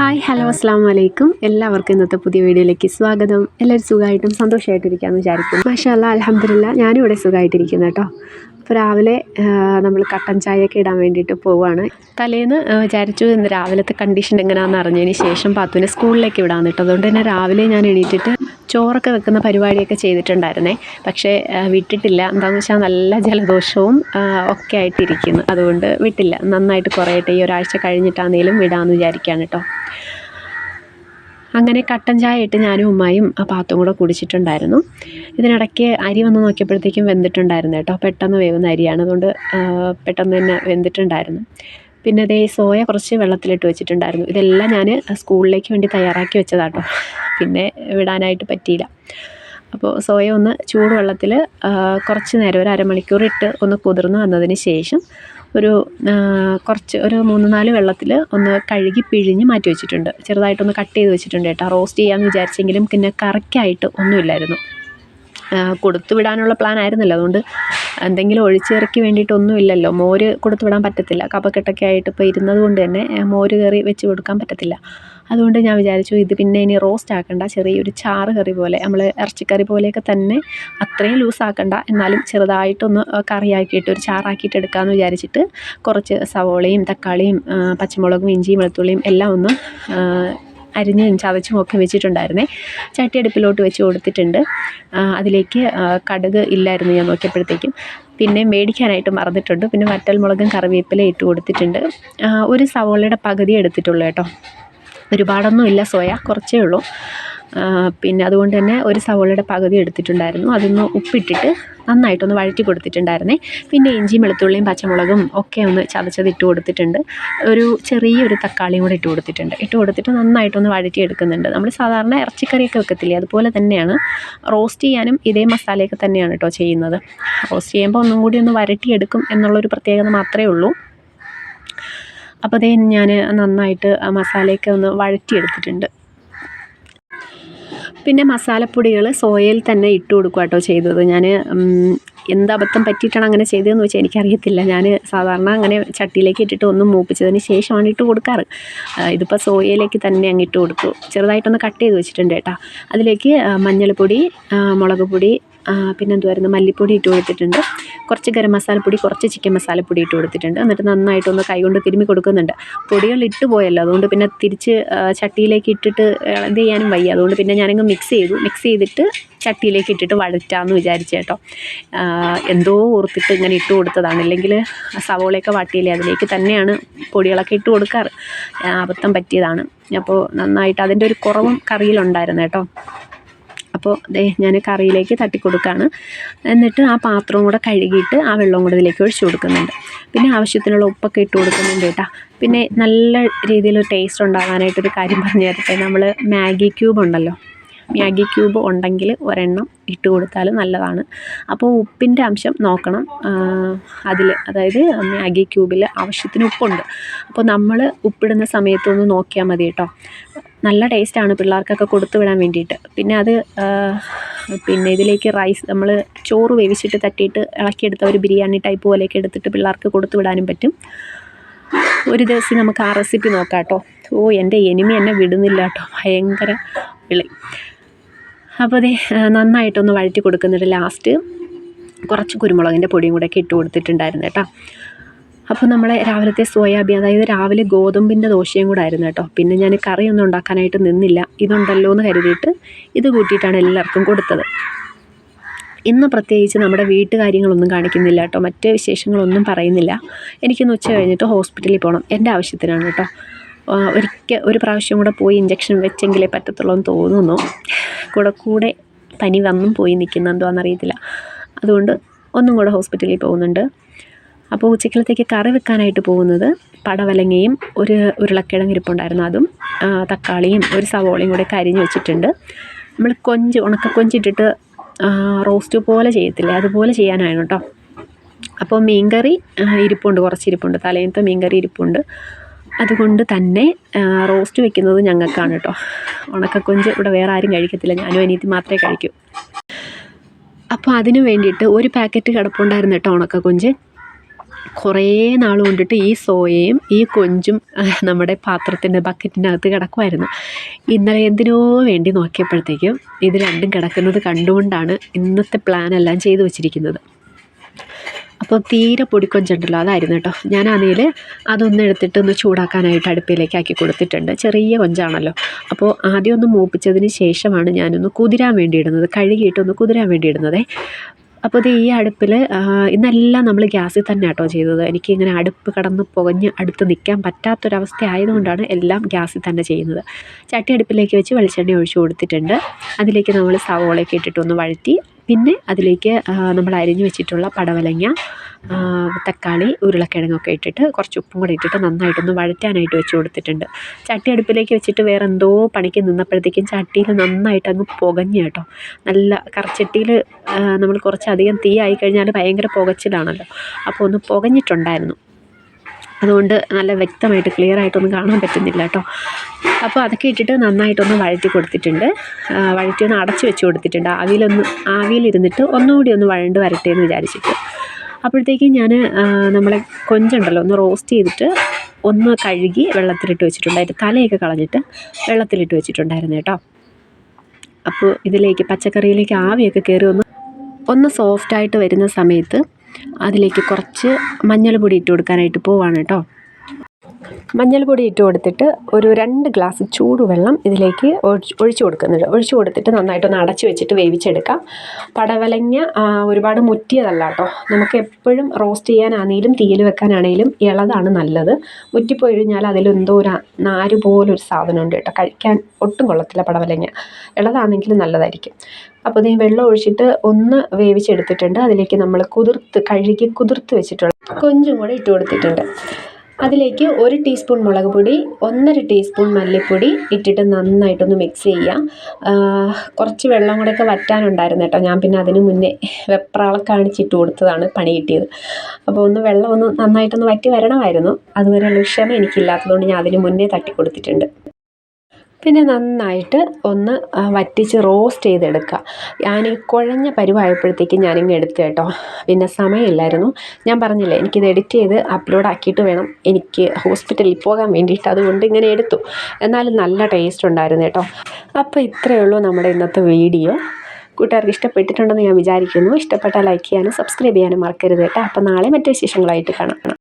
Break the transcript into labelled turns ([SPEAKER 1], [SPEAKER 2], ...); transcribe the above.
[SPEAKER 1] Hi hello അസ്സാം വലൈക്കും എല്ലാവർക്കും ഇന്നത്തെ പുതിയ വീഡിയോയിലേക്ക് സ്വാഗതം. എല്ലാവരും സുഖമായിട്ടും സന്തോഷമായിട്ടിരിക്കാമെന്ന് വിചാരിക്കും മാഷാ അല്ല അലഹമില്ല ഞാനും ഇവിടെ സുഖമായിട്ടിരിക്കുന്നു കേട്ടോ. അപ്പോൾ രാവിലെ നമ്മൾ കട്ടൻ ചായയൊക്കെ ഇടാൻ വേണ്ടിയിട്ട് പോവുകയാണ് തലേന്ന് വിചാരിച്ചു ഇന്ന് രാവിലത്തെ കണ്ടീഷൻ എങ്ങനെയാണെന്ന് അറിഞ്ഞതിന് ശേഷം പാത്തുവിനെ സ്കൂളിലേക്ക് വിടാമെന്ന് കേട്ടോ. അതുകൊണ്ട് തന്നെ രാവിലെ ഞാൻ എണീറ്റിട്ട് ചോറൊക്കെ വെക്കുന്ന പരിപാടിയൊക്കെ ചെയ്തിട്ടുണ്ടായിരുന്നേ. പക്ഷേ വിട്ടിട്ടില്ല. എന്താണെന്ന് വെച്ചാൽ നല്ല ജലദോഷവും ഒക്കെ ആയിട്ടിരിക്കുന്നു. അതുകൊണ്ട് വിട്ടില്ല. നന്നായിട്ട് കുറയട്ടെ ഈ ഒരാഴ്ച കഴിഞ്ഞിട്ടാണെങ്കിലും വിടാമെന്ന് വിചാരിക്കുകയാണ് കേട്ടോ. അങ്ങനെ കട്ടൻ ചായ ഇട്ട് ഞാനും ഉമ്മായും ആ പാത്തും കൂടെ കുടിച്ചിട്ടുണ്ടായിരുന്നു. ഇതിനിടയ്ക്ക് അരി വന്ന് നോക്കിയപ്പോഴത്തേക്കും വെന്തിട്ടുണ്ടായിരുന്നു കേട്ടോ. പെട്ടെന്ന് വേവുന്ന അരിയാണ്. അതുകൊണ്ട് പെട്ടെന്ന് തന്നെ വെന്തിട്ടുണ്ടായിരുന്നു. പിന്നെ അതേ സോയ കുറച്ച് വെള്ളത്തിലിട്ട് വെച്ചിട്ടുണ്ടായിരുന്നു. ഇതെല്ലാം ഞാൻ സ്കൂളിലേക്ക് വേണ്ടി തയ്യാറാക്കി വെച്ചതാട്ടോ. പിന്നെ വിടാനായിട്ട് പറ്റിയില്ല. അപ്പോൾ സോയ ഒന്ന് ചൂടുവെള്ളത്തിൽ കുറച്ച് നേരം ഒരു അരമണിക്കൂർ ഇട്ട് ഒന്ന് കുതിർന്ന് വന്നതിന് ശേഷം ഒരു കുറച്ച് ഒരു മൂന്ന് നാല് വെള്ളത്തിൽ ഒന്ന് കഴുകി പിഴിഞ്ഞ് മാറ്റി വെച്ചിട്ടുണ്ട്. ചെറുതായിട്ടൊന്ന് കട്ട് ചെയ്ത് വെച്ചിട്ടുണ്ട് കേട്ടോ. റോസ്റ്റ് ചെയ്യാമെന്ന് വിചാരിച്ചെങ്കിലും പിന്നെ കറക്റ്റായിട്ട് ഒന്നുമില്ലായിരുന്നു. കൊടുത്തു വിടാനുള്ള പ്ലാൻ ആയിരുന്നല്ലോ. അതുകൊണ്ട് എന്തെങ്കിലും ഒഴിച്ചിറക്കി വേണ്ടിയിട്ടൊന്നും ഇല്ലല്ലോ മോര് കൊടുത്തു വിടാൻ പറ്റത്തില്ല. കപക്കെട്ടൊക്കെ ആയിട്ട് ഇപ്പോൾ ഇരുന്നത് കൊണ്ട് തന്നെ മോര് കറി വെച്ച് കൊടുക്കാൻ പറ്റത്തില്ല. അതുകൊണ്ട് ഞാൻ വിചാരിച്ചു ഇത് പിന്നെ ഇനി റോസ്റ്റ് ആക്കണ്ട. ചെറിയൊരു ചാറ് കറി പോലെ നമ്മൾ ഇറച്ചിക്കറി പോലെയൊക്കെ തന്നെ അത്രയും ലൂസ് ആക്കണ്ട. എന്നാലും ചെറുതായിട്ടൊന്ന് കറിയാക്കിയിട്ട് ഒരു ചാറാക്കിയിട്ട് എടുക്കാമെന്ന് വിചാരിച്ചിട്ട് കുറച്ച് സവോളയും തക്കാളിയും പച്ചമുളകും ഇഞ്ചിയും വെളുത്തുള്ളിയും എല്ലാം ഒന്ന് അരിഞ്ഞും ചതച്ചും ഒക്കെ വെച്ചിട്ടുണ്ടായിരുന്നേ. ചട്ടിയടുപ്പിലോട്ട് വെച്ച് കൊടുത്തിട്ടുണ്ട്. അതിലേക്ക് കടുക് ഇല്ലായിരുന്നു ഞാൻ നോക്കിയപ്പോഴത്തേക്കും. പിന്നെ മേടിക്കാനായിട്ട് മറന്നിട്ടുണ്ട്. പിന്നെ വറ്റൽമുളകും കറിവേപ്പില ഇട്ട് കൊടുത്തിട്ടുണ്ട്. ഒരു സവോളയുടെ പകുതി എടുത്തിട്ടുള്ളൂ കേട്ടോ. ഒരുപാടൊന്നും ഇല്ല സോയ കുറച്ചേ ഉള്ളൂ. പിന്നെ അതുകൊണ്ട് തന്നെ ഒരു സവോളയുടെ പകുതി എടുത്തിട്ടുണ്ടായിരുന്നു. അതൊന്ന് ഉപ്പിട്ടിട്ട് നന്നായിട്ടൊന്ന് വഴറ്റി കൊടുത്തിട്ടുണ്ടായിരുന്നേ. പിന്നെ ഇഞ്ചിയും വെളുത്തുള്ളിയും പച്ചമുളകും ഒക്കെ ഒന്ന് ചതച്ചത് ഇട്ട് കൊടുത്തിട്ടുണ്ട്. ഒരു ചെറിയൊരു തക്കാളിയും കൂടെ ഇട്ട് കൊടുത്തിട്ടുണ്ട്. ഇട്ട് കൊടുത്തിട്ട് നന്നായിട്ടൊന്ന് വഴറ്റി എടുക്കുന്നുണ്ട് നമ്മൾ സാധാരണ ഇറച്ചിക്കറിയൊക്കെ വെക്കത്തില്ലേ? അതുപോലെ തന്നെയാണ് റോസ്റ്റ് ചെയ്യാനും ഇതേ മസാലയൊക്കെ തന്നെയാണ് കേട്ടോ ചെയ്യുന്നത്. റോസ്റ്റ് ചെയ്യുമ്പോൾ ഒന്നും കൂടി ഒന്ന് വരട്ടിയെടുക്കും എന്നുള്ളൊരു പ്രത്യേകത മാത്രമേ ഉള്ളൂ. അപ്പോൾ അതേ ഞാൻ നന്നായിട്ട് മസാലയൊക്കെ ഒന്ന് വഴറ്റിയെടുത്തിട്ടുണ്ട്. പിന്നെ മസാലപ്പൊടികൾ സോയയിൽ തന്നെ ഇട്ട് കൊടുക്കുക കേട്ടോ ചെയ്തത്. ഞാൻ എന്ത് അബദ്ധം പറ്റിയിട്ടാണ് അങ്ങനെ ചെയ്തതെന്ന് വെച്ചാൽ എനിക്കറിയത്തില്ല. ഞാൻ സാധാരണ അങ്ങനെ ചട്ടിയിലേക്ക് ഇട്ടിട്ട് ഒന്ന് മൂപ്പിച്ചതിന് ശേഷമാണ് ഇട്ട് കൊടുക്കാറ്. ഇതിപ്പോൾ സോയയിലേക്ക് തന്നെ അങ്ങ് ഇട്ട് കൊടുത്തു. ചെറുതായിട്ടൊന്ന് കട്ട് ചെയ്ത് വെച്ചിട്ടുണ്ട് കേട്ടോ. അതിലേക്ക് മഞ്ഞൾപ്പൊടി മുളക് പൊടി പിന്നെ എന്തുവായിരുന്നു മല്ലിപ്പൊടി ഇട്ട് കൊടുത്തിട്ടുണ്ട്. കുറച്ച് ഗരം മസാലപ്പൊടി കുറച്ച് ചിക്കൻ മസാലപ്പൊടി ഇട്ട് കൊടുത്തിട്ടുണ്ട്. എന്നിട്ട് നന്നായിട്ടൊന്ന് കൈകൊണ്ട് തിരുമ്മി കൊടുക്കുന്നുണ്ട്. പൊടികൾ ഇട്ട് പോയല്ലോ. അതുകൊണ്ട് പിന്നെ തിരിച്ച് ചട്ടിയിലേക്ക് ഇട്ടിട്ട് ഇത് ചെയ്യാനും വയ്യ. അതുകൊണ്ട് പിന്നെ ഞാനങ്ങ് മിക്സ് ചെയ്തു. മിക്സ് ചെയ്തിട്ട് ചട്ടിയിലേക്ക് ഇട്ടിട്ട് വഴറ്റാമെന്ന് വിചാരിച്ചു കേട്ടോ. എന്തോ ഓർത്തിട്ട് ഇങ്ങനെ ഇട്ട് കൊടുത്തതാണ്. ഇല്ലെങ്കിൽ സവോളയൊക്കെ വാട്ടിയില്ലേ അതിലേക്ക് തന്നെയാണ് പൊടികളൊക്കെ ഇട്ട് കൊടുക്കാറ്. അബദ്ധം പറ്റിയതാണ്. അപ്പോൾ നന്നായിട്ട് അതിന്റെ ഒരു കുറവും കറിയിലുണ്ടായിരുന്നു കേട്ടോ. അപ്പോൾ ദേ ഞാൻ കറിയിലേക്ക് തട്ടി കൊടുക്കുകയാണ് എന്നിട്ട് ആ പാത്രവും കൂടെ കഴുകിയിട്ട് ആ വെള്ളവും കൂടെ ഇതിലേക്ക് ഒഴിച്ചു കൊടുക്കുന്നുണ്ട്. പിന്നെ ആവശ്യത്തിനുള്ള ഉപ്പൊക്കെ ഇട്ട് കൊടുക്കുന്നുണ്ട് കേട്ടോ. പിന്നെ നല്ല രീതിയിൽ ടേസ്റ്റ് ഉണ്ടാകാനായിട്ടൊരു കാര്യം പറഞ്ഞു തരട്ടെ. നമ്മൾ മാഗി ക്യൂബ് ഉണ്ടല്ലോ. മാഗി ക്യൂബ് ഉണ്ടെങ്കിൽ ഒരെണ്ണം ഇട്ട് കൊടുത്താൽ നല്ലതാണ്. അപ്പോൾ ഉപ്പിന്റെ അംശം നോക്കണം. അതിൽ അതായത് മാഗി ക്യൂബിൽ ആവശ്യത്തിന് ഉപ്പുണ്ട്. അപ്പോൾ നമ്മൾ ഉപ്പിടുന്ന സമയത്തൊന്ന് നോക്കിയാൽ മതി കേട്ടോ. നല്ല ടേസ്റ്റാണ് പിള്ളേർക്കൊക്കെ കൊടുത്തു വിടാൻ വേണ്ടിയിട്ട്. പിന്നെ അത് പിന്നെ ഇതിലേക്ക് റൈസ് നമ്മൾ ചോറ് വേവിച്ചിട്ട് തട്ടിയിട്ട് ഇളക്കിയെടുത്ത ഒരു ബിരിയാണി ടൈപ്പ് പോലെയൊക്കെ എടുത്തിട്ട് പിള്ളേർക്ക് കൊടുത്തു വിടാനും പറ്റും. ഒരു ദിവസം നമുക്ക് ആ റെസിപ്പി നോക്കാം കേട്ടോ ഓ എന്റെ എനിമി എന്നെ വിടുന്നില്ല കേട്ടോ ഭയങ്കര വിളി. അപ്പോൾ അതെ നന്നായിട്ടൊന്ന് വഴറ്റി കൊടുക്കുന്നുണ്ട് ലാസ്റ്റ് കുറച്ച് കുരുമുളകിന്റെ പൊടിയും കൂടെ ഒക്കെ ഇട്ട് കൊടുത്തിട്ടുണ്ടായിരുന്നു കേട്ടോ. അപ്പോൾ നമ്മളെ രാവിലത്തെ സോയാബീൻ അതായത് രാവിലെ ഗോതമ്പിന്റെ ദോശയും കൂടെ ആയിരുന്നു കേട്ടോ. പിന്നെ ഞാൻ കറിയൊന്നും ഉണ്ടാക്കാനായിട്ട് നിന്നില്ല. ഇതുണ്ടല്ലോ എന്ന് കരുതിയിട്ട് ഇത് കൂട്ടിയിട്ടാണ് എല്ലാവർക്കും കൊടുത്തത്. ഇന്ന് പ്രത്യേകിച്ച് നമ്മുടെ വീട്ടുകാര്യങ്ങളൊന്നും കാണിക്കുന്നില്ല കേട്ടോ. മറ്റ് വിശേഷങ്ങളൊന്നും പറയുന്നില്ല. എനിക്കിന്ന് ഉച്ച കഴിഞ്ഞിട്ട് ഹോസ്പിറ്റലിൽ പോകണം എന്റെ ആവശ്യത്തിനാണ് കേട്ടോ. ഒരിക്കൽ ഒരു പ്രാവശ്യം കൂടെ പോയി ഇഞ്ചക്ഷൻ വെച്ചെങ്കിലേ പറ്റത്തുള്ളൂ എന്ന് തോന്നുന്നു. കൂടെ കൂടെ പനി വന്നും പോയി നിൽക്കുന്നുണ്ടോ എന്നറിയത്തില്ല അതുകൊണ്ട് ഒന്നും കൂടെ ഹോസ്പിറ്റലിൽ പോകുന്നുണ്ട്. അപ്പോൾ ഉച്ചക്കലത്തേക്ക് കറി വെക്കാനായിട്ട് പോകുന്നത് പടവലങ്ങയും ഒരു ഉരുളക്കിഴങ്ങ് ഇരിപ്പുണ്ടായിരുന്നു. അതും തക്കാളിയും ഒരു സവോളയും കൂടെ കരിഞ്ഞ് വെച്ചിട്ടുണ്ട്. നമ്മൾ കൊഞ്ച് ഉണക്ക കൊഞ്ചിട്ടിട്ട് റോസ്റ്റ് പോലെ ചെയ്യത്തില്ലേ? അതുപോലെ ചെയ്യാനാണ് കേട്ടോ. അപ്പോൾ മീൻകറി ഇരിപ്പുണ്ട് കുറച്ച് ഇരിപ്പുണ്ട്. തലേന്നത്തെ മീൻകറി ഇരിപ്പുണ്ട്. അതുകൊണ്ട് തന്നെ റോസ്റ്റ് വെക്കുന്നത് ഞങ്ങൾക്കാണ് കേട്ടോ. ഉണക്കക്കൊഞ്ച് ഇവിടെ വേറെ ആരും കഴിക്കത്തില്ല. ഞാനും അനിയത്തി മാത്രമേ കഴിക്കൂ. അപ്പോൾ അതിന് വേണ്ടിയിട്ട് ഒരു പാക്കറ്റ് കിടപ്പുണ്ടായിരുന്നു കേട്ടോ ഉണക്കക്കൊഞ്ച്. കുറേ നാൾ കൊണ്ടിട്ട് ഈ സോയയും ഈ കൊഞ്ചും നമ്മുടെ പാത്രത്തിന്റെ ബക്കറ്റിനകത്ത് കിടക്കുമായിരുന്നു ഇന്നലെ എന്തിനോ വേണ്ടി നോക്കിയപ്പോഴത്തേക്കും ഇത് രണ്ടും കിടക്കുന്നത് കണ്ടുകൊണ്ടാണ് ഇന്നത്തെ പ്ലാൻ എല്ലാം ചെയ്തു വച്ചിരിക്കുന്നത്. അപ്പോൾ തീരെ പൊടിക്കൊഞ്ചുണ്ടല്ലോ അതായിരുന്നു കേട്ടോ. ഞാനാണെങ്കിൽ അതൊന്ന് എടുത്തിട്ട് ഒന്ന് ചൂടാക്കാനായിട്ട് അടുപ്പിലേക്ക് ആക്കി കൊടുത്തിട്ടുണ്ട്. ചെറിയ കൊഞ്ചാണല്ലോ. അപ്പോൾ ആദ്യം ഒന്ന് മൂപ്പിച്ചതിന് ശേഷമാണ് ഞാനൊന്ന് കുതിരാൻ വേണ്ടി ഇടുന്നത്. കഴുകിയിട്ടൊന്ന് കുതിരാൻ വേണ്ടി ഇടുന്നതേ. അപ്പോൾ ഇത് ഈ അടുപ്പിൽ ഇന്നെല്ലാം നമ്മൾ ഗ്യാസിൽ തന്നെ കേട്ടോ ചെയ്തത്. എനിക്കിങ്ങനെ അടുപ്പ് കടന്ന് പുകഞ്ഞ് അടുത്ത് നിൽക്കാൻ പറ്റാത്തൊരവസ്ഥ ആയതുകൊണ്ടാണ് എല്ലാം ഗ്യാസിൽ തന്നെ ചെയ്യുന്നത്. ചട്ടി അടുപ്പിലേക്ക് വെച്ച് വെളിച്ചെണ്ണ ഒഴിച്ചു കൊടുത്തിട്ടുണ്ട്. അതിലേക്ക് നമ്മൾ സവോളയൊക്കെ ഇട്ടിട്ടൊന്ന് വഴറ്റി പിന്നെ അതിലേക്ക് നമ്മൾ അരിഞ്ഞു വെച്ചിട്ടുള്ള പടവലങ്ങ തക്കാളി ഉരുളക്കിഴങ്ങൊക്കെ ഇട്ടിട്ട് കുറച്ച് ഉപ്പും കൂടെ ഇട്ടിട്ട് നന്നായിട്ടൊന്ന് വഴറ്റാനായിട്ട് വെച്ച് കൊടുത്തിട്ടുണ്ട്. ചട്ടി അടുപ്പിലേക്ക് വെച്ചിട്ട് വേറെ എന്തോ പണിക്ക് നിന്നപ്പോഴത്തേക്കും ചട്ടിയിൽ നന്നായിട്ട് അങ്ങ് പുകഞ്ഞു കേട്ടോ. നല്ല കറച്ചട്ടിയിൽ നമ്മൾ കുറച്ചധികം തീ ആയി കഴിഞ്ഞാൽ ഭയങ്കര പുകച്ചിലാണല്ലോ. അപ്പോൾ ഒന്ന് പുകഞ്ഞിട്ടുണ്ടായിരുന്നു. അതുകൊണ്ട് നല്ല വ്യക്തമായിട്ട് ക്ലിയർ ആയിട്ടൊന്നും കാണാൻ പറ്റുന്നില്ല കേട്ടോ. അപ്പോൾ അതൊക്കെ ഇട്ടിട്ട് നന്നായിട്ടൊന്ന് വഴറ്റി കൊടുത്തിട്ടുണ്ട്. വഴറ്റി ഒന്ന് അടച്ച് വെച്ച് കൊടുത്തിട്ടുണ്ട്. ആവിയിലൊന്ന് ആവിയിലിരുന്നിട്ട് ഒന്നുകൂടി ഒന്ന് വഴണ്ട് വരട്ടെ എന്ന് വിചാരിച്ചിട്ട്. അപ്പോഴത്തേക്കും ഞാൻ നമ്മളെ കൊഞ്ചുണ്ടല്ലോ ഒന്ന് റോസ്റ്റ് ചെയ്തിട്ട് ഒന്ന് കഴുകി വെള്ളത്തിലിട്ട് വെച്ചിട്ടുണ്ടായിരുന്നു. തലയൊക്കെ കളഞ്ഞിട്ട് വെള്ളത്തിലിട്ട് വെച്ചിട്ടുണ്ടായിരുന്നു കേട്ടോ. അപ്പോൾ ഇതിലേക്ക് പച്ചക്കറിയിലേക്ക് ആവിയൊക്കെ കയറി ഒന്ന് ഒന്ന് സോഫ്റ്റായിട്ട് വരുന്ന സമയത്ത് അതിലേക്ക് കുറച്ച് മഞ്ഞൾപ്പൊടി പൊടി ഇട്ട് കൊടുക്കാനായിട്ട് പോവാണ് കേട്ടോ. മഞ്ഞൾപ്പൊടി ഇട്ട് കൊടുത്തിട്ട് ഒരു രണ്ട് ഗ്ലാസ് ചൂടുവെള്ളം ഇതിലേക്ക് ഒഴിച്ച് കൊടുക്കുന്നുണ്ട്. ഒഴിച്ചു കൊടുത്തിട്ട് നന്നായിട്ടൊന്ന് അടച്ചു വെച്ചിട്ട് വേവിച്ചെടുക്കാം. പടവലങ്ങ ഒരുപാട് മുറ്റിയതല്ല കേട്ടോ. നമുക്ക് എപ്പോഴും റോസ്റ്റ് ചെയ്യാനാണെങ്കിലും തീയിൽ വെക്കാനാണെങ്കിലും ഇളതാണ് നല്ലത്. മുറ്റിപ്പോയി കഴിഞ്ഞാൽ അതിലെന്തോ ഒരു നാര് പോലൊരു സാധനമുണ്ട് കേട്ടോ. കഴിക്കാൻ ഒട്ടും കൊള്ളത്തില്ല പടവലങ്ങ. ഇളതാണെങ്കിലും നല്ലതായിരിക്കും. അപ്പോൾ ഈ വെള്ളം ഒഴിച്ചിട്ട് ഒന്ന് വേവിച്ചെടുത്തിട്ടുണ്ട്. അതിലേക്ക് നമ്മൾ കുതിർത്ത് കഴുകി കുതിർത്ത് വെച്ചിട്ടുള്ള കൊഞ്ചും കൂടെ ഇട്ട് കൊടുത്തിട്ടുണ്ട്. അതിലേക്ക് ഒരു ടീസ്പൂൺ മുളക് പൊടി ഒന്നര ടീസ്പൂൺ മല്ലിപ്പൊടി ഇട്ടിട്ട് നന്നായിട്ടൊന്ന് മിക്സ് ചെയ്യാം. കുറച്ച് വെള്ളം കൂടെയൊക്കെ വറ്റാനുണ്ടായിരുന്നു കേട്ടോ. ഞാൻ പിന്നെ അതിന് മുന്നേ വെപ്രാളെ കാണിച്ചിട്ട് കൊടുത്തതാണ് പണി കിട്ടിയത്. അപ്പോൾ ഒന്ന് വെള്ളം ഒന്ന് നന്നായിട്ടൊന്ന് വറ്റി വരണമായിരുന്നു. അതുവരെയുള്ള ക്ഷമ എനിക്കില്ലാത്തതുകൊണ്ട് ഞാൻ അതിന് മുന്നേ തട്ടി കൊടുത്തിട്ടുണ്ട്. പിന്നെ നന്നായിട്ട് ഒന്ന് വറ്റിച്ച് റോസ്റ്റ് ചെയ്തെടുക്കുക. ഞാൻ ഈ കുഴഞ്ഞ പരുവായപ്പോഴത്തേക്ക് ഞാനിങ്ങ് എടുത്തു കേട്ടോ. പിന്നെ സമയമില്ലായിരുന്നു. ഞാൻ പറഞ്ഞില്ലേ എനിക്കിത് എഡിറ്റ് ചെയ്ത് അപ്ലോഡ് ആക്കിയിട്ട് വേണം എനിക്ക് ഹോസ്പിറ്റലിൽ പോകാൻ വേണ്ടിയിട്ട്. അതുകൊണ്ട് ഇങ്ങനെ എടുത്തു. എന്നാലും നല്ല ടേസ്റ്റ് ഉണ്ടായിരുന്നു കേട്ടോ. അപ്പോൾ ഇത്രയേ ഉള്ളൂ നമ്മുടെ ഇന്നത്തെ വീഡിയോ. കൂട്ടുകാർക്ക് ഇഷ്ടപ്പെട്ടിട്ടുണ്ടെന്ന് ഞാൻ വിചാരിക്കുന്നു. ഇഷ്ടപ്പെട്ടാൽ ലൈക്ക് ചെയ്യാനും സബ്സ്ക്രൈബ് ചെയ്യാനും മറക്കരുത് കേട്ടോ. അപ്പോൾ നാളെ മറ്റു വിശേഷങ്ങളായിട്ട് കാണാം.